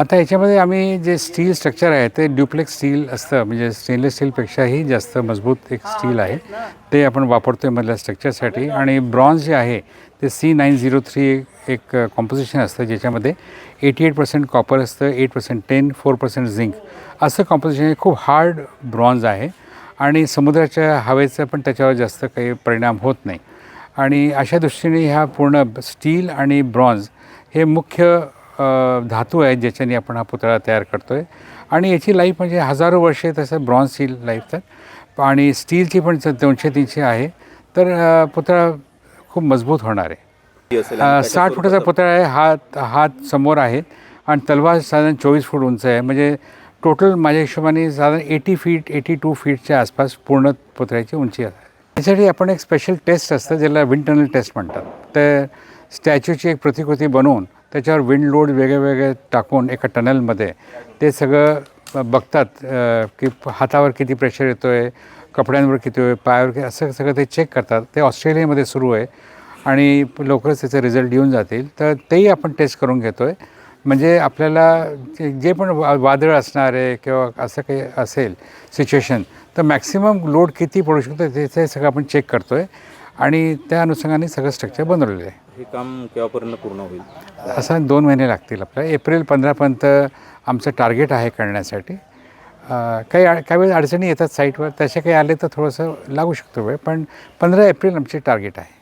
आता याच्यामध्ये आम्ही जे स्टील स्ट्रक्चर आहे ते ड्युप्लेक्स स्टील असतं. म्हणजे स्टेनलेस स्टीलपेक्षाही जास्त मजबूत एक स्टील आहे. ते आपण वापरतो आहे मधल्या स्ट्रक्चरसाठी. आणि ब्रॉन्झ जे आहे ते सी नाईन झिरो थ्री एक कॉम्पोजिशन असतं ज्याच्यामध्ये एटी एट पर्सेंट कॉपर असतं eight percent ten four percent zinc असं कॉम्पोजिशन हे खूप हार्ड ब्रॉन्झ आहे. आणि समुद्राच्या हवेचा पण त्याच्यावर जास्त काही परिणाम होत नाही. आणि अशा दृष्टीने ह्या पूर्ण स्टील आणि ब्रॉन्झ हे मुख्य धातू आहेत ज्याच्याने आपण हा पुतळा तयार करतो आहे आणि याची लाईफ म्हणजे हजारो वर्षे तसं ब्रॉन्झ स्टील लाईफ तर. आणि स्टीलची पण दोनशे तीनशे आहे. तर पुतळा खूप मजबूत होणार आहे. साठ फुटाचा पुतळा आहे. हात हात समोर आहे. आणि तलवार साधारण चोवीस फूट उंच आहे. म्हणजे टोटल माझ्या हिशोबाने साधारण एटी फीट एटी टू फीटच्या आसपास पूर्ण पुतळ्याची उंची आहे. त्यासाठी आपण एक स्पेशल टेस्ट असतं ज्याला विंड टनल टेस्ट म्हणतात. तर स्टॅच्यूची एक प्रतिकृती बनवून त्याच्यावर विंड लोड वेगळे वेगळे टाकून एका टनलमध्ये ते सगळं बघतात की हातावर किती प्रेशर येतो आहे कपड्यांवर किती आहे पायावर किती असं सगळं ते चेक करतात. ते ऑस्ट्रेलियामध्ये सुरू आहे आणि लवकरच त्याचे रिझल्ट येऊन जातील. तर तेही आपण टेस्ट करून घेतो आहे म्हणजे आपल्याला जे पण वा वादळ असणार आहे किंवा असं काही असेल सिच्युएशन तर मॅक्सिमम लोड किती पडू शकतो ते ते सगळं आपण चेक करतो आहे आणि त्या अनुषंगाने सगळं स्ट्रक्चर बनवलेलं आहे. हे काम केव्हापर्यंत पूर्ण होईल? असं दोन महिने लागतील आपल्याला. एप्रिल पंधरापर्यंत आमचं टार्गेट आहे करण्यासाठी. काही अड- काही वेळेस अडचणी येतात साईटवर. तसे काही आले तर थोडंसं लागू शकतो वेळ पण पंधरा एप्रिल आमचे टार्गेट आहे.